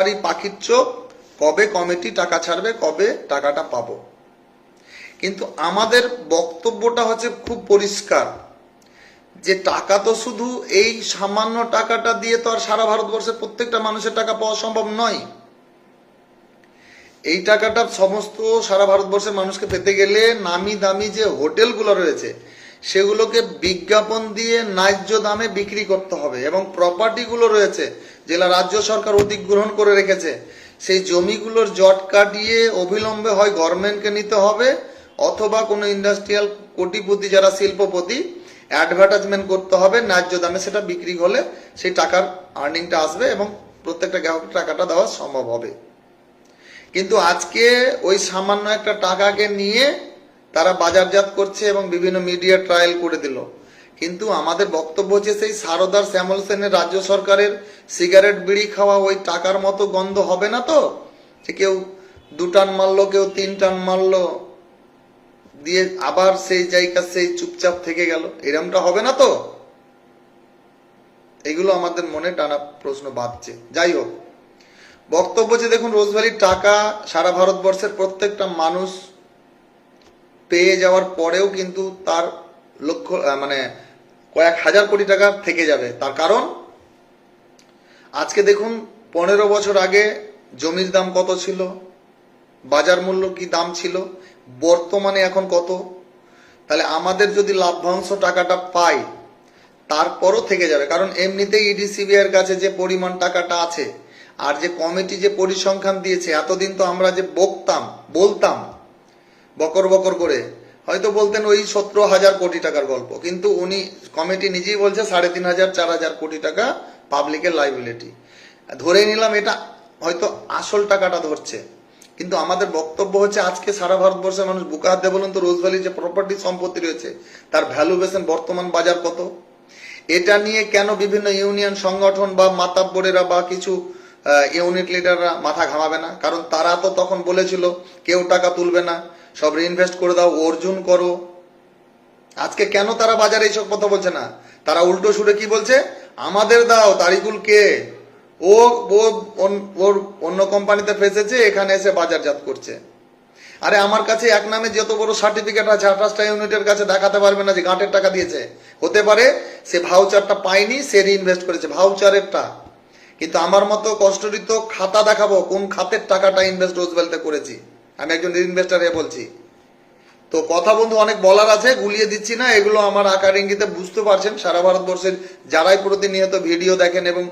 বাড়ি পাখির চোখ, কবে কমিটি টাকা ছাড়বে, কবে টাকাটা পাবো। কিন্তু আমাদের বক্তব্যটা হচ্ছে খুব পরিষ্কার, যে টাকা তো শুধু এই সামান্য টাকাটা দিয়ে তো আর সারা ভারতবর্ষের প্রত্যেকটা মানুষের টাকা পাওয়া সম্ভব নয়। এই টাকাটা সমস্ত সারা ভারতবর্ষের মানুষকে পেতে গেলে নামি দামি যে হোটেলগুলো রয়েছে, সেগুলোকে বিজ্ঞাপন দিয়ে ন্যায্য দামে বিক্রি করতে হবে এবং প্রপার্টিগুলো রয়েছে যেগুলো রাজ্য সরকার অধিগ্রহণ করে রেখেছে। সেই জমিগুলোর জট কাটিয়ে অবিলম্বে হয় গভর্নমেন্টকে নিতে হবে, অথবা কোনো ইন্ডাস্ট্রিয়াল কোটিপতি যারা শিল্পপতি অ্যাডভার্টাইজমেন্ট করতে হবে, ন্যায্য দামে সেটা বিক্রি হলে সেই টাকার আর্নিংটা আসবে এবং প্রত্যেকটা গ্রাহকের টাকাটা দেওয়া সম্ভব হবে। কিন্তু আজকে ওই সামান্য একটা টাকাকে নিয়ে তারা বাজারজাত করছে এবং বিভিন্ন মিডিয়া ট্রায়াল করে দিল। কিন্তু আমাদের বক্তব্য হচ্ছে সেই সারদার শ্যামল সেনের রাজ্য সরকারের সিগারেট বিড়ি খাওয়া ওই টাকার মতো গন্ধ হবে না তো? যে কেউ দু টান মারলো, কেউ তিন টান মারলো, দিয়ে আবার সেই জায়গা সেই চুপচাপ থেকে গেল। এরমটা হবে না তো? এগুলো আমাদের মনে টানা প্রশ্ন বাঁধছে। যাই হোক, বক্তব্য যে দেখুন, রোজভ্যালির টাকা সারা ভারতবর্ষের প্রত্যেকটা মানুষ পেয়ে যাওয়ার পরেও কিন্তু তার লক্ষ্য মানে কয়েক হাজার কোটি টাকা থেকে যাবে। তার কারণ, আজকে দেখুন, পনেরো বছর আগে জমির দাম কত ছিল? বাজার মূল্য কি দাম ছিল? বর্তমানে এখন কত? তাহলে আমাদের যদি লাভ্যাংশ টাকাটা পাই, তারপরও থেকে যাবে। কারণ এমনিতেই ইডিসিবি এর কাছে যে পরিমাণ টাকাটা আছে, আর যে কমিটি যে পরিসংখ্যান দিয়েছে, এতদিন তো আমরা যে বকতাম, বলতাম, বকর বকর করে হয়তো বলতেন ওই সতেরো হাজার কোটি টাকার গল্প, কিন্তু উনি কমিটি নিজেই বলছে সাড়ে তিন হাজার, চার হাজার কোটি টাকা পাবলিকের লাইবিলিটি ধরে নিলাম এটা হয়তো আসল টাকাটা ধরছে, কিন্তু আমাদের বক্তব্য হচ্ছে আজকে সারা ভারতবর্ষের মানুষ বুকা হাতে বলুন তো রোজভ্যালির যে প্রপার্টি সম্পত্তি রয়েছে, তার ভ্যালুয়েশন বর্তমান বাজার কত? এটা নিয়ে কেন বিভিন্ন ইউনিয়ন সংগঠন বা মাতাব্বরেরা বা কিছু ইউনিট লিডাররা মাথা ঘামাবে না? কারণ তারা তো তখন বলেছিল, কেউ টাকা তুলবে না। সব রিইনভেস্ট করে দাও, অর্জুন করো। আজকে কেন তারা বাজারে এইসব কথা বলছে না? তারা উল্টো সুরে কি বলছে? আমাদের দাও, তারিকুল কে? ও ওর অন্য কোম্পানিতে ফেসেছে, এখানে এসে বাজারজাত করছে। আরে আমার কাছে এক নামে যত বড় সার্টিফিকেট আছে, আঠাশটা ইউনিটের কাছে দেখাতে পারবে না যে গাঁটের টাকা দিয়েছে। হতে পারে সে ভাউচারটা পায়নি, সে রিইনভেস্ট করেছে ভাউচারেরটা কিন্তু আমার মতো কষ্টরিত খাতা দেখাবো, কোন খাতের টাকাটা ইনভেস্ট রোজবেলতে করেছি? আমি একজন ইনভেস্টার বলছি। তো কথা বন্ধু অনেক বলার আছে, গুলিয়ে দিচ্ছি না, এগুলো আমার আকার ইঙ্গিতে বুঝতে পারছেন। সারা ভারতবর্ষের যারাই প্রতিনিয়ত ভিডিও দেখেন এবং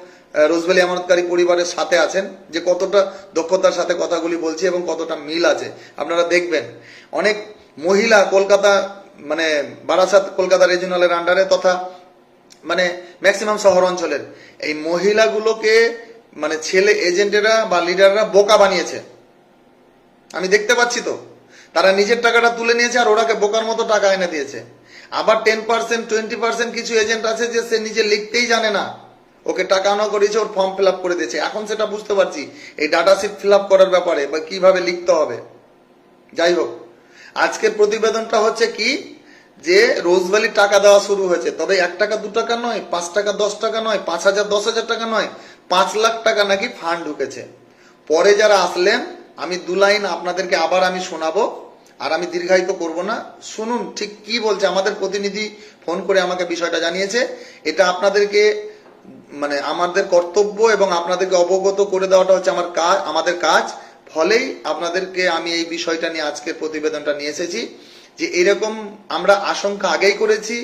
রোজভ্যালি আমানতকারী পরিবারের সাথে আছেন, যে কতটা দক্ষতার সাথে কথাগুলি বলছি এবং কতটা মিল আছে। আপনারা দেখবেন, অনেক মহিলা কলকাতা মানে বারাসাত কলকাতা রিজিওনালের আন্ডারে তথা মানে ম্যাক্সিমাম শহর অঞ্চলের, এই মহিলাগুলোকে মানে ছেলে এজেন্টেরা বা লিডাররা বোকা বানিয়েছে। আমি দেখতে পাচ্ছি তো। তারা নিজের টাকাটা তুলে নিয়েছে আর ওরাকে বোকার মতো টাকা এনে দিয়েছে। আবার টেন পার্সেন্ট টোয়েন্টি পার্সেন্ট কিছু এজেন্ট আছে যে সে নিজে লিখতেই জানে না। ওকে টাকা আনা করেছে, ওর ফর্ম ফিল করে দিয়েছে। এখন সেটা বুঝতে পারছি, এই ডাটা শিট ফিল করার ব্যাপারে বা কীভাবে লিখতে হবে। যাই হোক, আজকের প্রতিবেদনটা হচ্ছে কি, যে রোজভ্যালি টাকা দেওয়া শুরু হয়েছে। তবে এক টাকা, দু টাকা নয়, পাঁচ টাকা, দশ টাকা নয়, পাঁচ হাজার, দশ হাজার টাকা নয়, পাঁচ লাখ টাকা নাকি ফান্ড ঢুকেছে। পরে যারা আসলেন আমি দু লাইন আপনাদেরকে আবার আমি শোনাবো, আর আমি দীর্ঘায়িত করব না। শুনুন, ঠিক কি বলছে? আমাদের প্রতিনিধি ফোন করে আমাকে বিষয়টা জানিয়েছে। এটা আপনাদেরকে মানে আমাদের কর্তব্য এবং আপনাদেরকে অবগত করে দেওয়াটা হচ্ছে আমার কাজ আমাদের কাজ। ফলেই আপনাদেরকে আমি এই বিষয়টা নিয়ে আজকের প্রতিবেদনটা নিয়ে এসেছি, যে এরকম আমরা আশঙ্কা আগেই করেছি,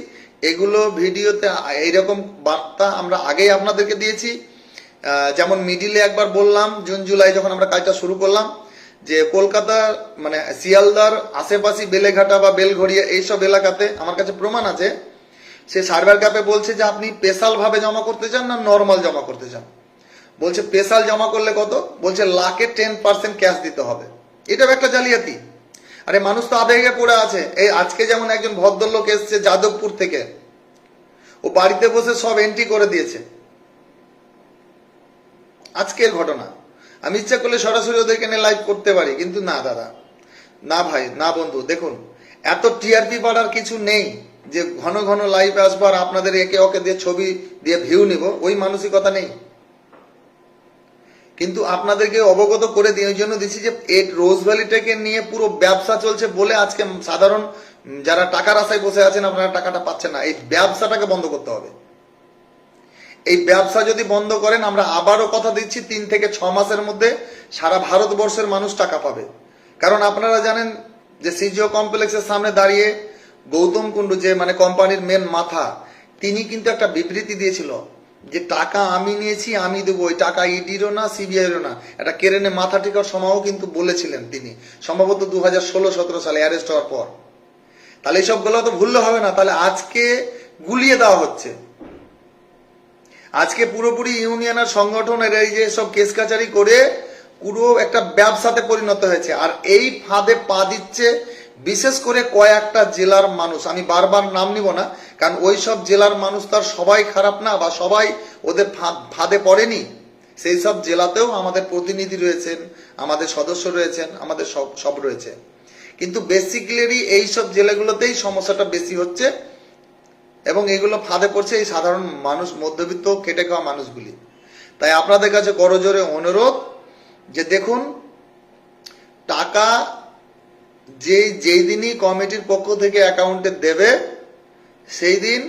এগুলো ভিডিওতে এইরকম বার্তা আমরা আগেই আপনাদেরকে দিয়েছি। যেমন মিডিলে একবার বললাম, জুন, জুলাই যখন আমরা কাজটা শুরু করলাম যে কলকাতা মানে শিয়ালদার আশেপাশে বেলেঘাটা বা বেলঘড়িয়া এইসব এলাকাতে আমার কাছে প্রমাণ আছে, সে সার্ভার ক্যাপে বলছে যে আপনি স্পেশাল ভাবে জমা করতে চান না নর্মাল জমা করতে চান? বলছে, স্পেশাল জমা করলে কত? বলছে, লাখে টেন পার্সেন্ট ক্যাশ দিতে হবে। এটাও একটা জালিয়াতি। আরে মানুষ তো আবেগে পড়ে আছে। এই আজকে যেমন একজন ভদ্রলোক এসছে যাদবপুর থেকে, ও বাড়িতে বসে সব এন্ট্রি করে দিয়েছে। আজকের ঘটনা। আমি ইচ্ছা করলে সরাসরি ওদেরকে নিয়ে লাইভ করতে পারি, কিন্তু না দাদা। না ভাই, না বন্ধু, দেখুন, এত টিআরপি বাড়ার কিছু নেই যে ঘন ঘন লাইভ আসব আর আপনাদের একে ওকে দিয়ে ছবি দিয়ে ভিউ নিব, ওই মানসিকতা নেই। কিন্তু আপনাদেরকে অবগত করে ওই জন্য দিচ্ছি যে এই রোজ ভ্যালিটাকে নিয়ে পুরো ব্যবসা চলছে বলে আজকে সাধারণ যারা টাকার আশায় বসে আছেন আপনারা টাকাটা পাচ্ছেন না। এই ব্যবসাটাকে বন্ধ করতে হবে। এই ব্যবসা যদি বন্ধ করেন, আমরা আবারও কথা দিচ্ছি, তিন থেকে ছ মাসের মধ্যে সারা ভারতবর্ষের মানুষ টাকা পাবে। কারণ আপনারা জানেন যে সিজিও কমপ্লেক্সের সামনে দাঁড়িয়ে গৌতম কুণ্ডু যে মানে কোম্পানির মেন মাথা, তিনি কিন্তু একটা বিবৃতি দিয়েছিল যে টাকা আমি নিয়েছি, আমি দেবো। ওই টাকা ইডিরও না, সিবিআইরও না। একটা কেরেনে মাথা টিকার সময়ও কিন্তু বলেছিলেন তিনি, সম্ভবত দু হাজার ষোলো সতেরো সালে অ্যারেস্ট হওয়ার পর। তাহলে এইসবগুলো তো ভুললে হবে না। তাহলে আজকে গুলিয়ে দেওয়া হচ্ছে। আজকে পুরোপুরি ইউনিয়ন আর সংগঠনের এই যে সব কেস কাচারি করে পুরো একটা ব্যবসাতে পরিণত হয়েছে। আর এই ফাঁদে পা দিচ্ছে বিশেষ করে কয়েকটা জেলার মানুষ। আমি বারবার নাম নিব না, কারণ ওই সব জেলার মানুষ তার সবাই খারাপ না, বা সবাই ওদের ফাঁদে পড়েনি। সেই সব জেলাতেও আমাদের প্রতিনিধি রয়েছেন, আমাদের সদস্য রয়েছেন, আমাদের সব সব রয়েছে। কিন্তু বেসিক্যালি এই সব জেলাগুলোতেই সমস্যাটা বেশি হচ্ছে। এবং এগুলো ফাঁদে পড়ছে এই সাধারণ মানুষ, মধ্যবিত্ত, কেটে খাওয়া মানুষগুলি। তাই আপনাদের কাছে করজোরে অনুরোধ যে দেখুন, টাকা যে যেই দিনই কমিটির পক্ষ থেকে অ্যাকাউন্টে দেবে, সেই দিন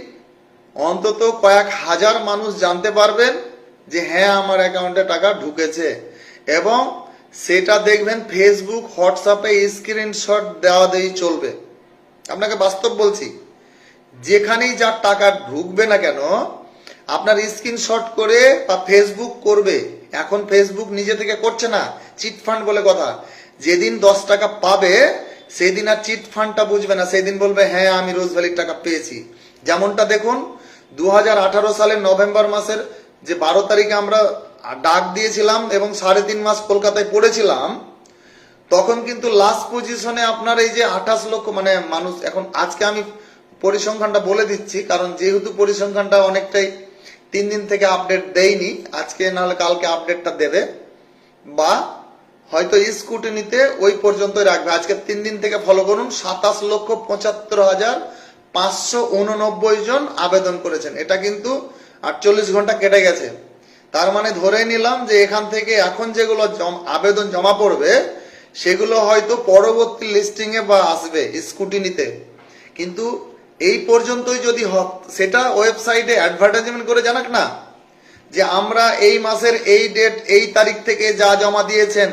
অন্তত কয়েক হাজার মানুষ জানতে পারবেন যে হ্যাঁ আমার অ্যাকাউন্টে টাকা ঢুকেছে। এবং সেটা দেখবেন ফেসবুক হোয়াটসঅ্যাপে স্ক্রিনশট দেওয়া দেই চলবে। আপনাকে বাস্তব বলছি যেখানেই যার টাকা ঢুকবে না কেন, আপনার স্ক্রিনশট করে বা ফেসবুক করবে। এখন ফেসবুক নিজে থেকে করছে না, চিট ফান্ড বলে কথা। যেদিন দশ টাকা পাবে, সেদিন আর চিট ফান্ডটা বুঝবে না। সেদিন বলবে হ্যাঁ আমি রোজ ভ্যালির টাকা পেয়েছি। যেমনটা দেখুন দু হাজার আঠারো সালের নভেম্বর মাসের যে বারো তারিখে আমরা ডাক দিয়েছিলাম এবং সাড়ে তিন মাস কলকাতায় পড়েছিলাম, তখন কিন্তু লাস্ট পজিশনে আপনার এই যে আঠাশ লক্ষ মানে মানুষ, এখন আজকে আমি পরিসংখ্যানটা বলে দিচ্ছি, কারণ যেহেতু পরিসংখ্যানটা অনেকটাই তিন দিন থেকে আপডেট দেয়নি, আজকে নাহলে কালকে আপডেটটা দেবে, বা হয়তো স্কুটিনিতে ওই পর্যন্ত রাখবে। আজকে তিন দিন থেকে ফলো করুন, সাতাশ লক্ষ পঁচাত্তর হাজার পাঁচশো উননব্বই জন আবেদন করেছেন। এটা কিন্তু আটচল্লিশ ঘণ্টা কেটে গেছে। তার মানে ধরে নিলাম যে এখান থেকে এখন যেগুলো আবেদন জমা পড়বে, সেগুলো হয়তো পরবর্তী লিস্টিংয়ে বা আসবে স্কুটিনিতে কিন্তু এই পর্যন্তই যদি হক, সেটা ওয়েবসাইটে অ্যাডভার্টাইজমেন্ট করে জানাক না, যে আমরা এই মাসের এই ডেট এই তারিখ থেকে যা জমা দিয়েছেন,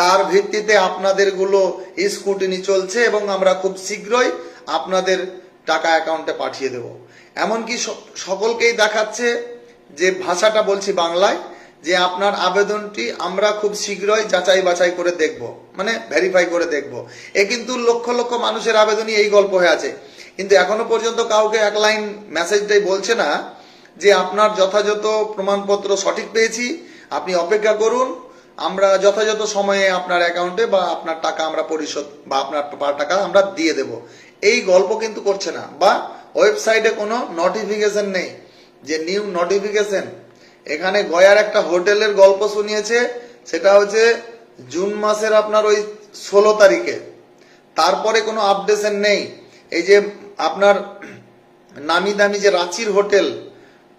তার ভিত্তিতে আপনাদেরগুলো স্কুটিনি চলছে এবং আমরা খুব শীঘ্রই আপনাদের টাকা অ্যাকাউন্টে পাঠিয়ে দেব। এমনকি সকলকেই দেখাচ্ছে যে ভাষাটা বলছি বাংলায়, যে আপনার আবেদনটি আমরা খুব শীঘ্রই যাচাই বাছাই করে দেখব মানে ভেরিফাই করে দেখব। এ কিন্তু লক্ষ লক্ষ মানুষের আবেদনই এই গল্প হয়ে আছে। কিন্তু এখনও পর্যন্ত কাউকে এক লাইন মেসেজটাই বলছে না যে আপনার যথাযথ প্রমাণপত্র সঠিক পেয়েছি, আপনি অপেক্ষা করুন, আমরা যথাযথ সময়ে আপনার অ্যাকাউন্টে বা আপনার টাকা আমরা পরিশোধ বা আপনার টাকা আমরা দিয়ে দেব। এই গল্প কিন্তু করছে না বা ওয়েবসাইটে কোনো নোটিফিকেশন নেই। যে নিউ নোটিফিকেশন এখানে গয়ার একটা হোটেলের গল্প শুনিয়েছে, সেটা হচ্ছে জুন মাসের আপনার ওই ষোলো তারিখে। তারপরে কোনো আপডেশন নেই। এই যে আপনার নামি দামি যে রাঁচির হোটেল,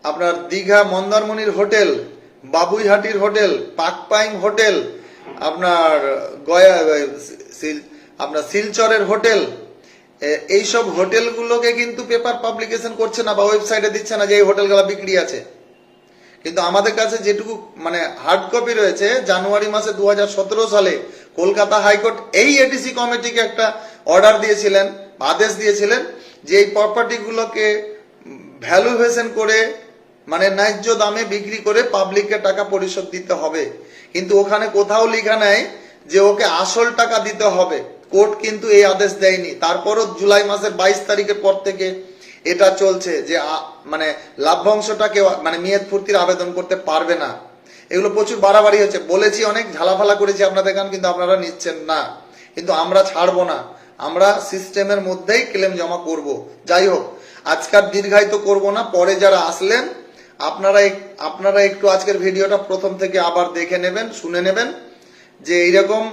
আপনার দীঘা মন্দারমণির হোটেল, বাবুইহাটির হোটেল পাকপাইম হোটেল, আপনার গয়া আপনার শিলচরের হোটেল এইসব হোটেলগুলোকে কিন্তু পেপার পাবলিকেশন করছে না বা ওয়েবসাইটে দিচ্ছে না যে এই হোটেলগুলো বিক্রি আছে। কিন্তু আমাদের কাছে যেটুকু মানে হার্ড কপি রয়েছে, জানুয়ারি মাসে দু হাজার সতেরো সালে কলকাতা হাইকোর্ট এই এডিসি কমিটিকে একটা অর্ডার দিয়েছিলেন, আদেশ দিয়েছিলেন যে এই প্রপার্টিগুলোকে ভ্যালুয়েশন করে মানে ন্যায্য দামে বিক্রি করে পাবলিককে টাকা পরিশোধ দিতে হবে। কিন্তু ওখানে কোথাও লেখা নাই যে ওকে আসল টাকা দিতে হবে। কোর্ট কিন্তু এই আদেশ দেয়নি। তারপরও জুলাই মাসের বাইশ তারিখের পর থেকে এটা চলছে যে মানে লাভ্যাংশটাকে মানে মেয়াদ ফুর্তির আবেদন করতে পারবে না। এগুলো প্রচুর বাড়াবাড়ি হচ্ছে। বলেছি অনেক, ঝালাফালা করেছি আপনাদের কান, কিন্তু আপনারা নিচ্ছেন না। কিন্তু আমরা ছাড়বো না। আমরা সিস্টেমের মধ্যেই ক্লেম জমা করব। যাই হোক আজকাল দীর্ঘায়িত করব না, পরে যারা আসলেন, আপনারা আপনারা একটু আজকের ভিডিওটা প্রথম থেকে আবার দেখে নেবেন, শুনে নেবেন যে এইরকম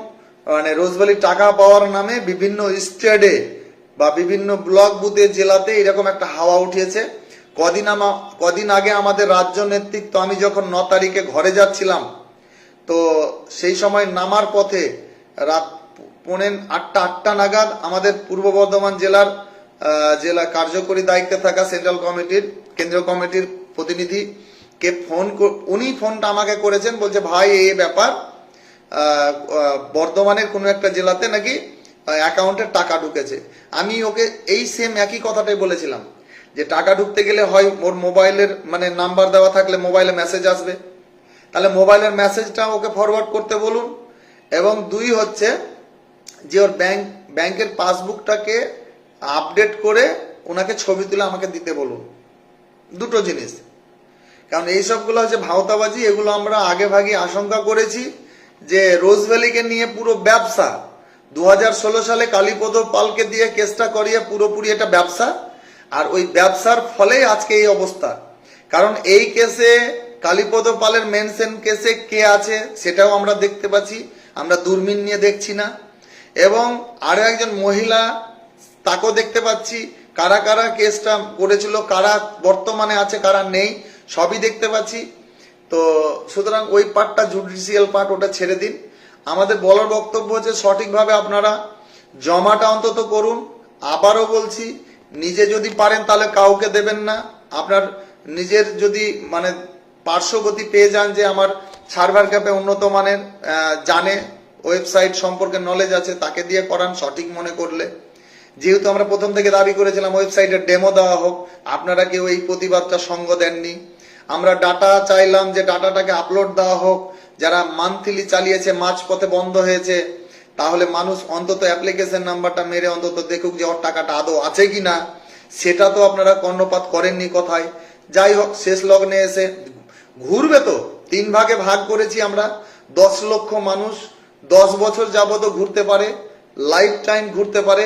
মানে রোজভ্যালির টাকা পাওয়ার নামে বিভিন্ন স্টেটে বা বিভিন্ন ব্লক বুথে জেলাতে এরকম একটা হাওয়া উঠিয়েছে কদিন আমা, কদিন আগে আমাদের রাজ্য নেতৃত্ব, আমি যখন ন তারিখে ঘরে যাচ্ছিলাম, তো সেই সময় নামার পথে রাত পৌনে আটটা আটটা নাগাদ আমাদের পূর্ব বর্ধমান জেলার জেলা কার্যকরী দায়িত্বে থাকা সেন্ট্রাল কমিটির, কেন্দ্রীয় কমিটির প্রতিনিধি কে ফোন উনি ফোনটা আমাকে করেছেন, বলছে, ভাই এই ব্যাপার বর্ধমানের কোনো একটা জেলাতে নাকি অ্যাকাউন্টে টাকা ঢুকেছে। আমি ওকে এই সেম একই কথাটাই বলেছিলাম, যে টাকা ঢুকতে গেলে হয় ওর মোবাইলের মানে নাম্বার দেওয়া থাকলে মোবাইলে মেসেজ আসবে। তাহলে মোবাইলের মেসেজটা ওকে ফরওয়ার্ড করতে বলুন, এবং দুই হচ্ছে যে ওর ব্যাংক ব্যাংকের পাসবুকটাকে আপডেট করে ওনাকে ছবি তুলে আমাকে দিতে বলুন। দুটো জিনিস। কারণ এই সবগুলো হচ্ছে ভাওতাবাজি, এগুলো আমরা আগে ভাগে আশঙ্কা করেছি যে রোজভ্যালিকে নিয়ে পুরো ব্যবসা দু হাজার ষোলো সালে কালীপদ পালকে দিয়ে কেসটা করিয়ে পুরোপুরি এটা ব্যবসা, আর ওই ব্যবসার ফলেই আজকে এই অবস্থা। কারণ এই কেসে, কালীপদ পালের মেনশন কেসে কে আছে সেটাও আমরা দেখতে পাচ্ছি, আমরা দূরবীন নিয়ে দেখছি না। এবং আরও একজন মহিলা, তাকেও দেখতে পাচ্ছি। কারা কারা কেসটা করেছিল, কারা বর্তমানে আছে, কারা নেই, সবই দেখতে পাচ্ছি। তো সুতরাং ওই পার্টটা জুডিশিয়াল পার্ট ওটা ছেড়ে দিন। আমাদের বলার বক্তব্য হচ্ছে, সঠিকভাবে আপনারা জমাটা অন্তত করুন। আবারও বলছি, নিজে যদি পারেন তাহলে কাউকে দেবেন না। আপনার নিজের যদি মানে পার্শ্বগতি পেয়ে যান যে আমার সার্ভার ক্যাপে উন্নত মানের জানে ওয়েবসাইট সম্পর্কে নলেজ আছে, তাকে দিয়ে করান, সঠিক মনে করলে। যেহেতু আমরা প্রথম থেকে দাবি করেছিলাম ওয়েবসাইটের ডেমো দেওয়া হোক, আপনারা কেউ এই প্রতিবাদটা সঙ্গ দেননি। আমরা ডাটা চাইলাম যে ডাটাটাকে আপলোড দেওয়া হোক, যারা মান্থলি চালিয়েছে, মাঝপথে বন্ধ হয়েছে, তাহলে মানুষ অন্তত অ্যাপ্লিকেশন নাম্বারটা মেরে অন্তত দেখুক যে ওর টাকাটা আদৌ আছে কি না সেটা তো আপনারা কর্ণপাত করেননি কথায়। যাই হোক, শেষ লগ্নে এসে ঘুরবে তো। তিন ভাগে ভাগ করেছি আমরা, দশ লক্ষ মানুষ দশ বছর যাবত ঘুরতে পারে লাইফ টাইম ঘুরতে পারে।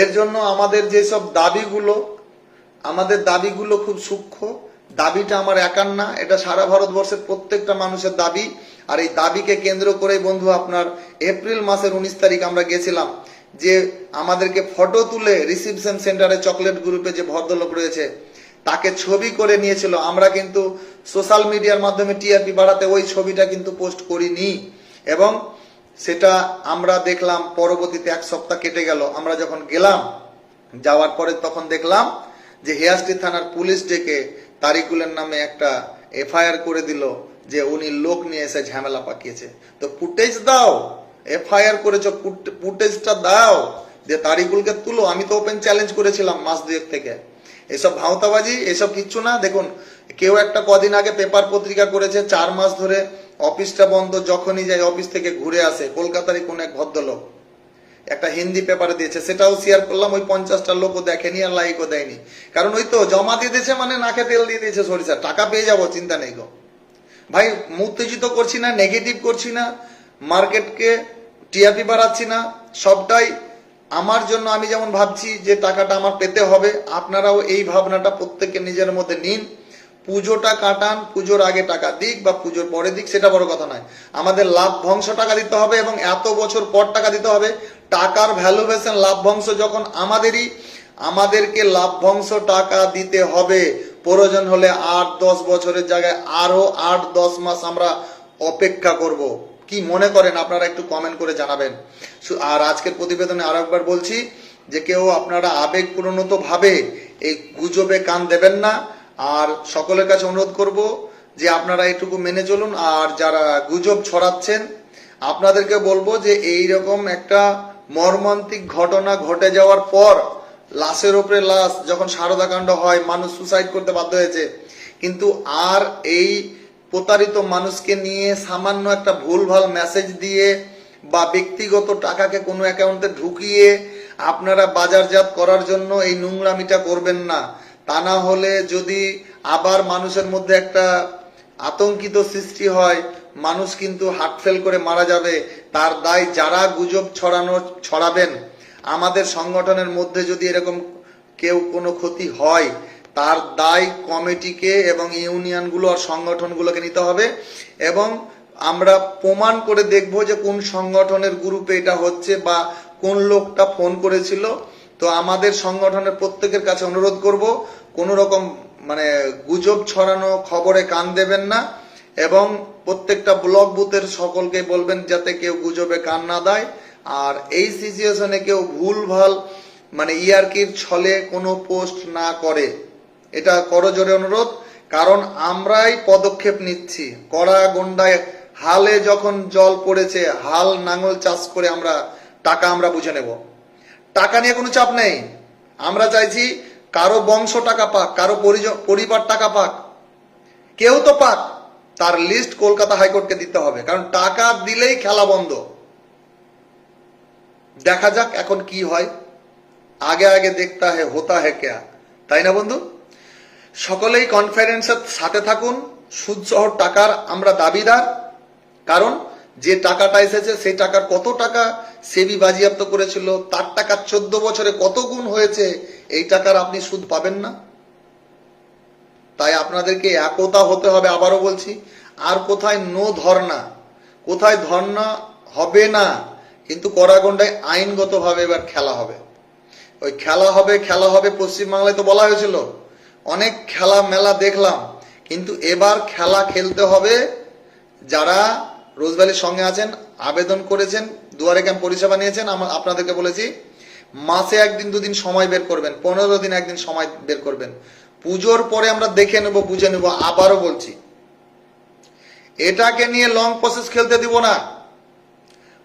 এর জন্য আমাদের যেসব দাবিগুলো, আমাদের দাবিগুলো খুব সূক্ষ্ম। দাবিটা আমার একার না, এটা সারা ভারতবর্ষের প্রত্যেকটা মানুষের দাবি। আর এই দাবিকে কেন্দ্র করে বন্ধু, আপনার এপ্রিল মাসের উনিশ তারিখ আমরা গেছিলাম, যে আমাদেরকে ফটো তুলে রিসিপশন সেন্টারে চকলেট গ্রুপে যে ভদ্রলোক রয়েছে, তাকে ছবি করে নিয়েছিল। আমরা কিন্তু সোশ্যাল মিডিয়ার মাধ্যমে টিআরপি বাড়াতে ওই ছবিটা কিন্তু পোস্ট করিনি। এবং সেটা আমরা দেখলাম, পরবর্তীতে এক সপ্তাহ কেটে গেল। আমরা যখন গেলাম, যাওয়ার পরে তখন দেখলাম যে হেয়াস্টি থানার পুলিশ ডেকে তারিকুলের নামে একটা এফআইআর করে দিল যে উনি লোক নিয়ে এসে ঝামেলা পাকিয়েছে। তো ফুটেজ দাও, এফআইআর করেছ ফুটেজটা দাও যে তারিকুলকে তুলো। আমি তো ওপেন চ্যালেঞ্জ করেছিলাম মাস দুয়েক থেকে। এসব ভাওতাবাজি, এসব কিচ্ছু না। দেখুন, কেউ একটা কদিন আগে পেপার পত্রিকা করেছে, চার মাস ধরে অফিসটা বন্ধ যখনই যায়, অফিস থেকে ঘুরে আসে। কলকাতারই কোন এক ভদ্রলোক। একটা হিন্দি পেপারে দিয়েছে। সেটাও শেয়ার করলাম, ওই পঞ্চাশটা লোকও দেখেনি আর লাইকও দেয়নি। কারণ ওই তো জমা দিয়ে দিয়েছে মানে নাকে তেল দিয়ে দিয়েছে সরিষা। টাকা পেয়ে যাব, চিন্তা নেই গো। ভাই উত্তেজিত করছি না নেগেটিভ করছি না মার্কেটকে টিআরপি বাড়াচ্ছি না, সবটাই আমার জন্য আমি যেমন ভাবছি যে টাকাটা আমার পেতে হবে, আপনারাও এই ভাবনাটা প্রত্যেকের নিজের মধ্যে নিন। পুজোটা কাটান, পুজোর আগে টাকা দিক বা পুজোর পরে দিক, সেটা বড় কথা নয়। আমাদের লাভ ভংশ টাকা দিতে হবে এবং এত বছর পর টাকা দিতে হবে। টাকার ভ্যালুয়েশন লাভ ভংশ যখন আমাদেরই, আমাদেরকে লাভ ভংশ টাকা দিতে হবে। প্রয়োজন হলে আট, দশ বছরের জায়গায় আরও আট, দশ মাস আমরা অপেক্ষা করব। কি মনে করেন? আপনারা একটু কমেন্ট করে জানাবেন। আর আজকের প্রতিবেদনে আরও একবার বলছি যে কেউ আপনারা আবেগপ্রণত ভাবে এই গুজবে কান দেবেন না। আর সকলের কাছে অনুরোধ করব যে আপনারা এটুকু মেনে চলুন, আর যারা গুজব ছড়াচ্ছেন, আপনাদেরকে বলব যে এই রকম একটা মর্মান্তিক ঘটনা ঘটে যাওয়ার পর, লাশের ওপরে লাশ যখন সারদাকাণ্ড হয়, মানুষ সুসাইড করতে বাধ্য হয়েছে। কিন্তু আর এই প্রতারিত মানুষকে নিয়ে সামান্য একটা ভুলভাল মেসেজ দিয়ে বা ব্যক্তিগত টাকাকে কোনো অ্যাকাউন্টে ঢুকিয়ে আপনারা বাজারজাত করার জন্য এই নোংরামিটা করবেন না। তা না হলে যদি আবার মানুষের মধ্যে একটা আতঙ্কিত সৃষ্টি হয়, মানুষ কিন্তু হার্ট ফেল করে মারা যাবে। তার দায় যারা গুজব ছড়ানো, ছড়াবেন, আমাদের সংগঠনের মধ্যে যদি এরকম কেউ কোনো ক্ষতি হয়, তার দায় কমিটিকে এবং ইউনিয়নগুলো আর সংগঠনগুলোকে নিতে হবে এবং আমরা প্রমাণ করে দেখব যে কোন সংগঠনের গ্রুপে এটা হচ্ছে বা কোন লোকটা ফোন করেছিল। তো আমাদের সংগঠনের প্রত্যেকের কাছে অনুরোধ করব, কোনো রকম মানে গুজব ছড়ানো খবরে কান দেবেন না এবং প্রত্যেকটা ব্লক বুথের সকলকে বলবেন যাতে কেউ গুজবে কান না দেয়। আর এই সিচুয়েশনে কেউ ভুলভাল মানে ইয়ারকির ছলে কোনো পোস্ট না করে। এটা করজোরে অনুরোধ, কারণ আমরাই পদক্ষেপ নিচ্ছি। কড়া গন্ডায় হালে যখন জল পড়েছে, হাল নাঙল চাষ করে আমরা, টাকা আমরা বুঝে নেব। টাকা নিয়ে কোনো চাপ নেই। আমরা চাইছি কারও বংশ টাকা পাক, কারও পরিবার টাকা পাক। কেউ তো পাক, তার লিস্ট কলকাতা হাইকোর্টকে দিতে হবে, কারণ টাকা দিলেই খেলা বন্ধ। দেখা যাক এখন কি হয়। আগে আগে দেখতা হে, হতা হে কেয়া। তাই না বন্ধু? সকলেই কনফারেন্সের সাথে থাকুন। সুদ সহ টাকার আমরা দাবিদার। কারণ যে টাকাটা এসেছে, সেই টাকার কত টাকা সেবি বাজিয়াপ্ত করেছিল, তার টাকা চোদ্দ বছরে কত গুণ হয়েছে, এই টাকার আপনি সুদ পাবেন না? তাই আপনাদেরকে একতা হতে হবে, আবারও বলছি, আর কোথায় নো ধর্না কোথায় ধর্না হবে না, কিন্তু কড়াগন্ডায় আইনগতভাবে এবার খেলা হবে। ওই খেলা হবে খেলা হবে, পশ্চিমবাংলায় তো বলা হয়েছিল, অনেক খেলা মেলা দেখলাম, কিন্তু এবার খেলা খেলতে হবে যারা রোজভ্যালির সঙ্গে আছেন, আবেদন করেছেন, দুয়ারে ক্যাম্প পরিষেবা নিয়েছেন আপনাদেরকে বলেছি, মাসে একদিন দুদিন সময় বের করবেন, পনেরো দিন একদিন সময় বের করবেন। পুজোর পরে আমরা দেখে নেব, বুঝে নেব, আবারও বলছি। এটাকে নিয়ে লং প্রসেস খেলতে দিব না।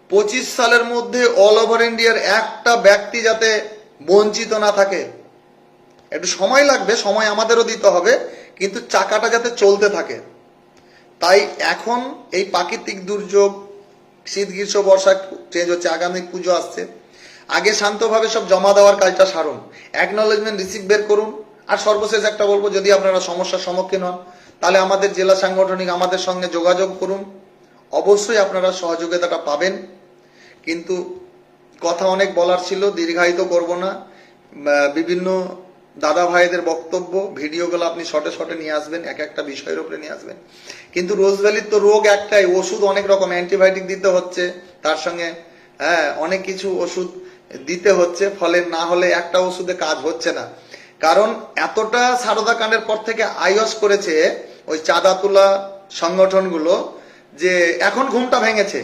পঁচিশ সালের মধ্যে অল ওভার ইন্ডিয়ার একটা ব্যক্তি যাতে বঞ্চিত না থাকে। একটু সময় লাগবে, সময় আমাদেরও দিতে হবে, কিন্তু চাকাটা যাতে চলতে থাকে। তাই এখন এই প্রাকৃতিক দুর্যোগ, শীত, গ্রীষ্ম, বর্ষা চেঞ্জ হচ্ছে, আগামী পুজো আসছে। আগে শান্তভাবে সব জমা দেওয়ার কাজটা সারুন। অ্যাকনলেজমেন্ট রিসিভ বের করুন। আর সর্বশেষ একটা বলব, যদি আপনারা সমস্যার সম্মুখীন হন, তাহলে আমাদের জেলা সাংগঠনিক আমাদের সঙ্গে যোগাযোগ করুন। অবশ্যই আপনারা সহযোগিতাটা পাবেন। কিন্তু কথা অনেক বলার ছিল, দীর্ঘায়িত করব না। বিভিন্ন দাদা ভাইদের বক্তব্য, ভিডিওগুলো আপনি শর্টে শর্টে নিয়ে আসবেন, এক একটা বিষয়ের উপরে নিয়ে আসবেন। কিন্তু রোজভ্যালির তো রোগ একটাই, ওষুধ অনেক রকম, অ্যান্টিবায়োটিক দিতে হচ্ছে, তার সঙ্গে হ্যাঁ অনেক কিছু ওষুধ দিতে হচ্ছে, ফলে না হলে একটা ওষুধে কাজ হচ্ছে না। কারণ এতটা সারদা কাণ্ডের পর থেকে আইওস করেছে, ওই চাঁদা তোলা সংগঠনগুলো, যে এখন ঘুমটা ভেঙেছে।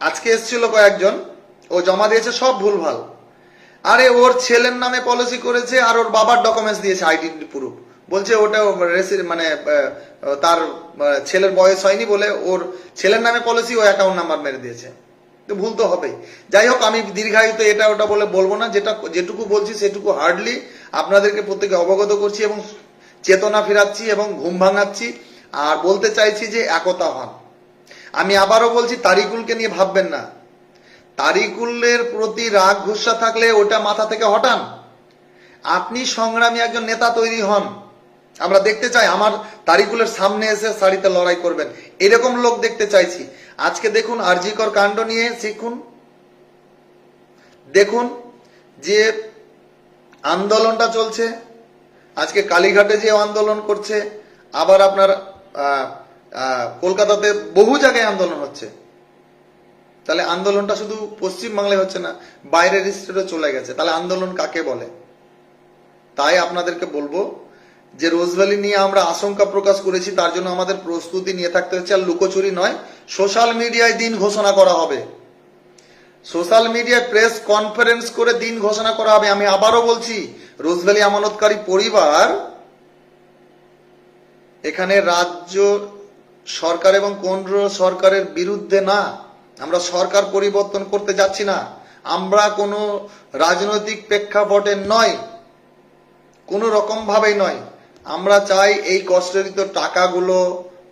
আজকে এসেছিল কয়েকজন, ও জমা দিয়েছে সব ভুলভাল। আরে ওর ছেলের নামে পলিসি করেছে আর ওর বাবার ডকুমেন্টস দিয়েছে আইডেন্টি প্রুফ বলছে ওটা মানে তার ছেলের বয়স হয়নি বলে ওর ছেলের নামে পলিসি ও অ্যাকাউন্ট নাম্বার মেরে দিয়েছে। তো ভুল তো হবেই। যাই হোক, আমি দীর্ঘায়িত এটা ওটা বলে বলব না, যেটা যেটুকু বলছি সেটুকু হার্ডলি আপনাদেরকে প্রত্যেকে অবগত করছি এবং চেতনা ফেরাচ্ছি এবং ঘুম ভাঙাচ্ছি। আর বলতে চাইছি যে একতা হন। আমি আবারও বলছি, তারিকুলকে নিয়ে ভাববেন না। তারিকুলের প্রতি রাগ গুসা থাকলে ওটা মাথা থেকে হটান। আপনি সংগ্রামী একজন নেতা তৈরি হন। আমরা দেখতে চাই, আমার তারিকুলের সামনে এসে শাড়িতে লড়াই করবেন। এরকম লোক দেখতে চাইছি। আজকে দেখুন আরজিকর কাণ্ড নিয়ে শিখুন। দেখুন যে আন্দোলনটা চলছে। আজকে কালীঘাটে যে আন্দোলন করছে, আবার আপনার কলকাতাতে বহু জায়গায় আন্দোলন হচ্ছে। তাহলে আন্দোলনটা শুধু পশ্চিম বাংলায় হচ্ছে না, বাইরের স্টেটে চলে গেছে। তাহলে আন্দোলন কাকে বলে? তাই আপনাদেরকে বলব যে রোজভ্যালি নিয়ে আমরা আশঙ্কা প্রকাশ করেছি, তার জন্য আমাদের প্রস্তুতি নিয়ে থাকতে হচ্ছে। আর লুকোচুরি নয়, সোশ্যাল মিডিয়ায় দিন ঘোষণা করা হবে। সোশ্যাল মিডিয়ায় প্রেস কনফারেন্স করে দিন ঘোষণা করা হবে। আমি আবারও বলছি, রোজভ্যালি আমানতকারী পরিবার এখানে রাজ্য সরকার এবং কেন্দ্র সরকারের বিরুদ্ধে না। আমরা সরকার পরিবর্তন করতে যাচ্ছি না। আমরা কোনো রাজনৈতিক প্রেক্ষাপটে নয়, কোনো রকম ভাবেই নয়। আমরা চাই এই কষ্টরিত টাকাগুলো,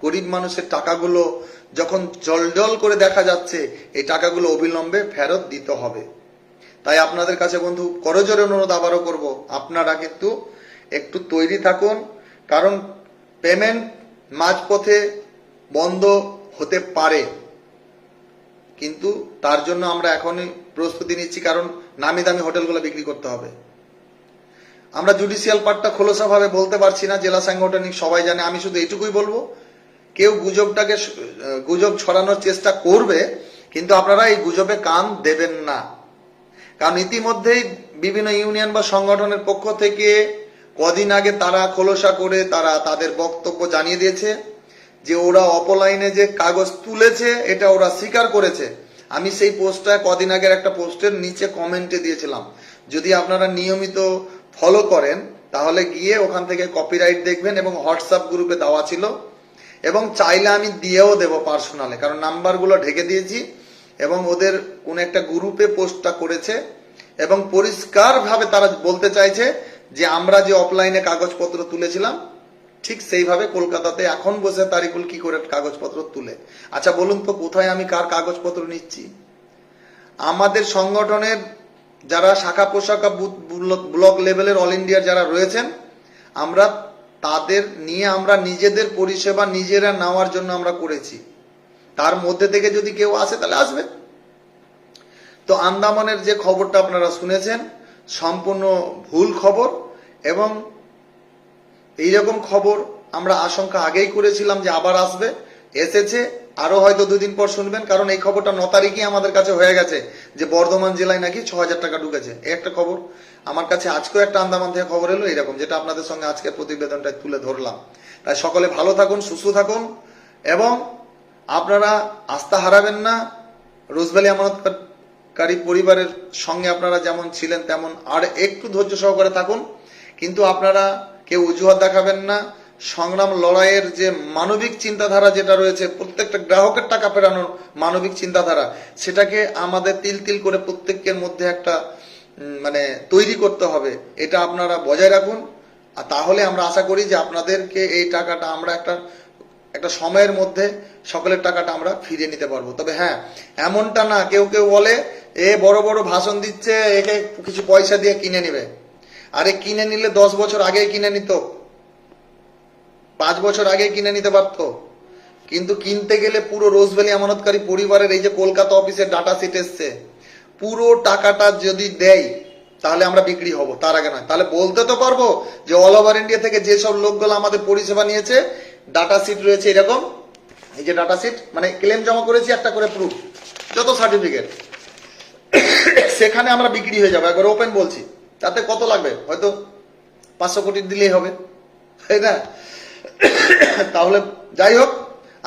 গরিব মানুষের টাকাগুলো যখন জলজল করে দেখা যাচ্ছে, এই টাকাগুলো অবিলম্বে ফেরত দিতে হবে। তাই আপনাদের কাছে বন্ধু করজোরে অনুরোধ আবারও করব, আপনারা কিন্তু একটু তৈরি থাকুন, কারণ পেমেন্ট মাঝপথে বন্ধ হতে পারে। কিন্তু তার জন্য আমরা এখনই প্রস্তুতি নিচ্ছি, কারণ নামি দামি হোটেলগুলো বিক্রি করতে হবে। আমরা জুডিশিয়াল পার্টটা খোলসাভাবে বলতে পারছি না, জেলা সাংগঠনিক সবাই জানে, আমি শুধু এইটুকুই বলব। কেউ গুজবটাকে গুজব ছড়ানোর চেষ্টা করবে, কিন্তু আপনারা এই গুজবে কান দেবেন না। কারণ ইতিমধ্যেই বিভিন্ন ইউনিয়ন বা সংগঠনের পক্ষ থেকে কদিন আগে তারা খোলসা করে তারা তাদের বক্তব্য জানিয়ে দিয়েছে। যে ওরা অপলাইনে যে কাগজ তুলেছে, এটা ওরা স্বীকার করেছে। আমি সেই পোস্টটা কদিন আগের একটা পোস্টের নিচে কমেন্টে দিয়েছিলাম। যদি আপনারা নিয়মিত ফলো করেন, তাহলে গিয়ে ওখান থেকে কপিরাইট দেখবেন এবং হোয়াটসঅ্যাপ গ্রুপে দেওয়া ছিল। এবং চাইলে আমি দিয়েও দেব পার্সোনালে কারণ নাম্বারগুলো ঢেকে দিয়েছি এবং ওদের কোন একটা গ্রুপে পোস্টটা করেছে এবং পরিষ্কারভাবে তারা বলতে চাইছে যে আমরা যে অফলাইনে কাগজপত্র তুলেছিলাম ঠিক সেইভাবে কলকাতাতে এখন বসে তারিকুল কি করে কাগজপত্র তুলে? আচ্ছা বলুন তো, কোথায় আমি কার কাগজপত্র নিচ্ছি? আমাদের সংগঠনের যারা শাখা পোশাখা ব্লক লেভেলের অল ইন্ডিয়ার যারা রয়েছেন, আমরা তাদের নিয়ে আমরা নিজেদের পরিষেবা নিজেরা নেওয়ার জন্য আমরা করেছি। তার মধ্যে থেকে যদি কেউ আসে, তাহলে আসবে। তো আন্দামানের যে খবরটা আপনারা শুনেছেন, সম্পূর্ণ ভুল খবর এবং এইরকম খবর আমরা আশঙ্কা আগেই করেছিলাম যে আবার আসবে। এসেছে আরও হয়তো দুদিন পর শুনবেন, কারণ এই খবরটা ন তারিখে আমাদের কাছে হয়ে গেছে যে বর্ধমান জেলায় নাকি ছ হাজার টাকা ঢুকেছে। এই একটা খবর। আমার কাছে আজকেও একটা আন্দামান থেকে খবর এলো এরকম যেটা আপনাদের সঙ্গে আজকের প্রতিবেদনটা তুলে ধরলাম। তাই সকলে ভালো থাকুন, সুস্থ থাকুন, এবং আপনারা আস্থা হারাবেন না। রোজভ্যালি আমানতকারী পরিবারের সঙ্গে আপনারা যেমন ছিলেন, তেমন আর একটু ধৈর্য সহকারে থাকুন। কিন্তু আপনারা কেউ অজুহাত দেখাবেন না। সংগ্রাম লড়াইয়ের যে মানবিক চিন্তাধারা যেটা রয়েছে, প্রত্যেকটা গ্রাহকের টাকা ফেরানোর মানবিক চিন্তাধারা, সেটাকে আমাদের তিল তিল করে প্রত্যেকের মধ্যে একটা মানে তৈরি করতে হবে। এটা আপনারা বজায় রাখুন। আর তাহলে আমরা আশা করি যে আপনাদেরকে এই টাকাটা আমরা একটা একটা সময়ের মধ্যে সকলের টাকাটা আমরা ফিরিয়ে নিতে পারব। তবে হ্যাঁ এমনটা না, কেউ কেউ বলে, এ বড় বড় ভাষণ দিচ্ছে, একে কিছু পয়সা দিয়ে কিনে নেবে। আরে কিনে নিলে দশ বছর আগে কিনে নিত। পাঁচ বছর আগে কিনে নিতে পারতো। কিন্তু কিনতে গেলে পুরো রোজভ্যালি আমানতকারী পরিবারের এই যে কলকাতা অফিসের ডাটা সিট এসছে, পুরো টাকাটা যদি দেয় তাহলে আমরা বিক্রি হব, তার আগে নয়। তাহলে বলতে তো পারব যে অল ওভার ইন্ডিয়া থেকে যেসব লোকগুলো আমাদের পরিষেবা নিয়েছে, ডাটা সিট রয়েছে এরকম। এই যে ডাটা সিট মানে ক্লেম জমা করেছি একটা করে প্রুফ যত সার্টিফিকেট সেখানে আমরা বিক্রি হয়ে যাব। একবার ওপেন বলছি। তাতে কত লাগবে? হয়তো পাঁচশো কোটি দিলেই হবে। তাই না? তাহলে যাই হোক,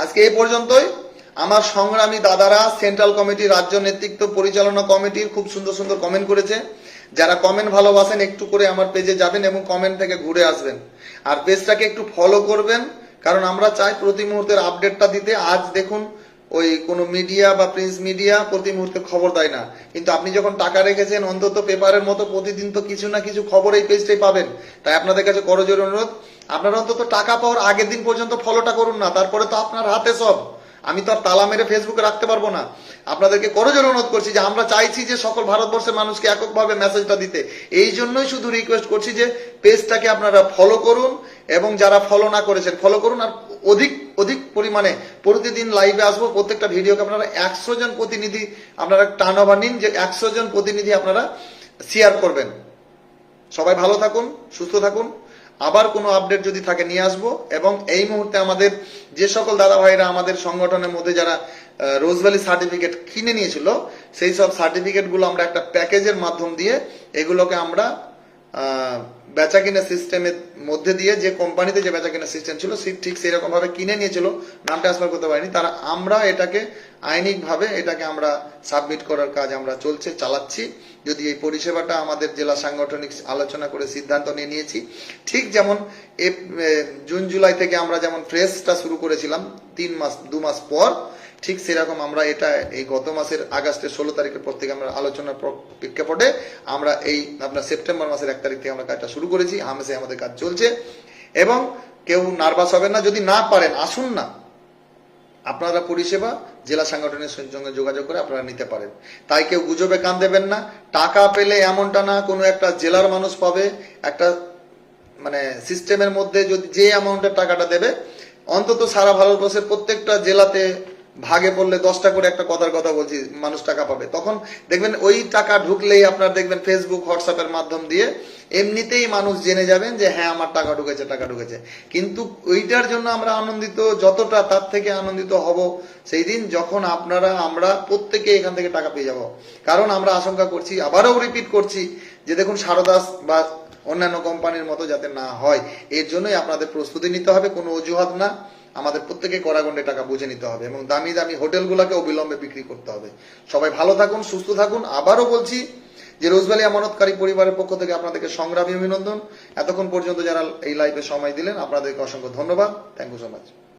আজকে এই পর্যন্তই। আমার সংগ্রামী দাদারা সেন্ট্রাল কমিটি রাজ্য নেতৃত্ব পরিচালনা কমিটির খুব সুন্দর সুন্দর কমেন্ট করেছে। যারা কমেন্ট ভালোবাসেন, একটু করে আমার পেজে যাবেন এবং কমেন্ট থেকে ঘুরে আসবেন। আর পেজটাকে একটু ফলো করবেন, কারণ আমরা চাই প্রতি মুহূর্তের আপডেটটা দিতে। আজ দেখুন ওই কোনো মিডিয়া বা প্রিন্স মিডিয়া প্রতি মুহূর্তে খবর দেয় না। কিন্তু আপনি যখন টাকা রেখেছেন, অন্তত পেপারের মতো প্রতিদিন তো কিছু না কিছু খবর এই পেজটাই পাবেন। তাই আপনাদের কাছে করজোর অনুরোধ, আপনারা অন্তত টাকা পাওয়ার আগের দিন পর্যন্ত ফলোটা করুন না, তারপরে তো আপনার হাতে সব। আমি তো আর তালা মেরে ফেসবুকে রাখতে পারব না। আপনাদেরকে করজোর অনুরোধ করছি যে, আমরা চাইছি যে সকল ভারতবর্ষের মানুষকে এককভাবে মেসেজটা দিতে। এই জন্যই শুধু রিকোয়েস্ট করছি যে পেজটাকে আপনারা ফলো করুন এবং যারা ফলো না করেছেন ফলো করুন আর অধিক অধিক পরিমাণে প্রতিদিন লাইভে আসব। প্রত্যেকটা ভিডিওকে আপনারা একশো জন প্রতিনিধি আপনারা টার্ন ওভার নিন, যে একশো জন প্রতিনিধি আপনারা শেয়ার করবেন। সবাই ভালো থাকুন, সুস্থ থাকুন। আবার কোনো আপডেট যদি থাকে, নিয়ে আসব। এবং এই মুহূর্তে আমাদের যে সকল দাদা ভাইরা আমাদের সংগঠনের মধ্যে যারা রোজভ্যালি সার্টিফিকেট কিনে নিয়েছিল, সেই সব সার্টিফিকেটগুলো আমরা একটা প্যাকেজের মাধ্যম দিয়ে এগুলোকে আমরা বেচা কিনা সিস্টেমের মধ্যে দিয়ে যে কোম্পানিতে যে বেচা কিনা সিস্টেম ছিল, সে ঠিক সেরকম ভাবে কিনে নিয়েছিল নাম ট্রান্সফার করতে পারিনি। তারা, আমরা এটাকে আইনিক ভাবে এটাকে আমরা সাবমিট করার কাজ আমরা চলছে, চালাচ্ছি। যদি এই পরিষেবাটা আমাদের জেলা সাংগঠনিক আলোচনা করে সিদ্ধান্ত নিয়ে নিয়েছি, ঠিক যেমন জুন, জুলাই থেকে আমরা যেমন ফ্রেশটা শুরু করেছিলাম, তিন মাস, দু মাস পর ঠিক সেরকম আমরা এটা এই গত মাসের আগস্টের ষোলো তারিখের পর থেকে আমরা আলোচনার প্র- প্রেক্ষাপটে আমরা এই আপনার সেপ্টেম্বর মাসের এক তারিখ থেকে আমরা কাজটা শুরু করেছি হামেশে আমাদের কাজ চলছে। এবং কেউ নার্ভাস হবেন না, যদি না পারেন, আসুন না। আপনারা পরিষেবা, জেলা সাংগঠনের সঙ্গে যোগাযোগ করে আপনারা নিতে পারেন। তাই কেউ গুজবে কান দেবেন না। টাকা পেলে এমনটা না, কোনো একটা জেলার মানুষ পাবে। একটা মানে সিস্টেমের মধ্যে যদি যে অ্যামাউন্টের টাকাটা দেবে, অন্তত সারা ভারতবর্ষের প্রত্যেকটা জেলাতে ভাগে পড়লে দশটা করে একটা কথার কথা বলছি, মানুষ টাকা পাবে। তখন দেখবেন ওই টাকা ঢুকলেই আপনার দেখবেন ফেসবুক হোয়াটসঅ্যাপের মাধ্যম দিয়ে এমনিতেই মানুষ জেনে যাবেন যে হ্যাঁ আমার টাকা ঢুকেছে টাকা ঢুকেছে। কিন্তু ওইটার জন্য আমরা আনন্দিত, যতটা তার থেকে আনন্দিত হব, সেই দিন যখন আপনারা, আমরা প্রত্যেকে এখান থেকে টাকা পেয়ে যাব। কারণ আমরা আশঙ্কা করছি, আবারও রিপিট করছি, যে দেখুন, সারদাস বা অন্যান্য কোম্পানির মতো যাতে না হয়। এর জন্যই আপনাদের প্রস্তুতি নিতে হবে, কোনো অজুহাত না। আমাদের প্রত্যেকে কড়াগন্ডে টাকা বুঝে নিতে হবে এবং দামি দামি হোটেলগুলোকে অবিলম্বে বিক্রি করতে হবে। সবাই ভালো থাকুন, সুস্থ থাকুন। আবারও বলছি যে রোজভ্যালি আমানতকারী পরিবারের পক্ষ থেকে আপনাদেরকে সংগ্রামী অভিনন্দন। এতক্ষণ পর্যন্ত যারা এই লাইভে সময় দিলেন, আপনাদেরকে অসংখ্য ধন্যবাদ। Thank you so much